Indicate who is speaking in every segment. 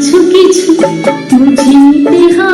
Speaker 1: কিছু কিছু বুঝিতে হয়।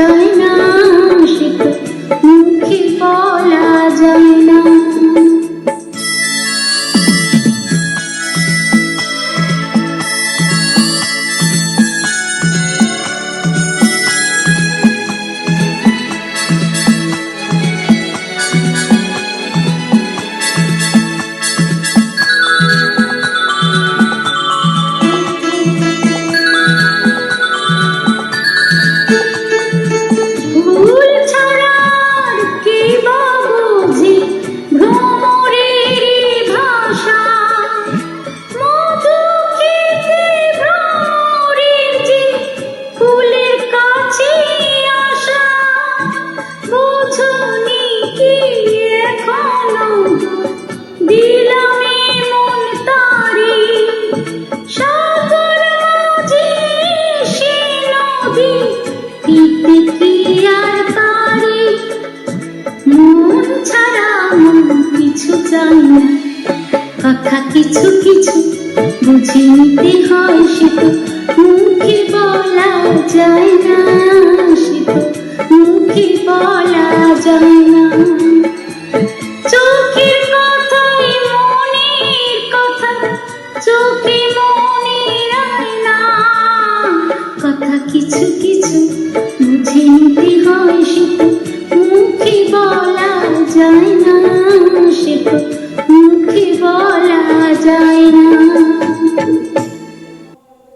Speaker 1: যায় না সে মুখে বলা যায়। কথা কিছু কিছু বুঝে নিতে হয় সে তো মুখে বলা যায় না সে মুখে বলা যায় না। চোখের কথাই মনের কথা। চোখে মনে রায় না কথা কিছু কিছু যায় না সে তো মুখে বলা যায় না।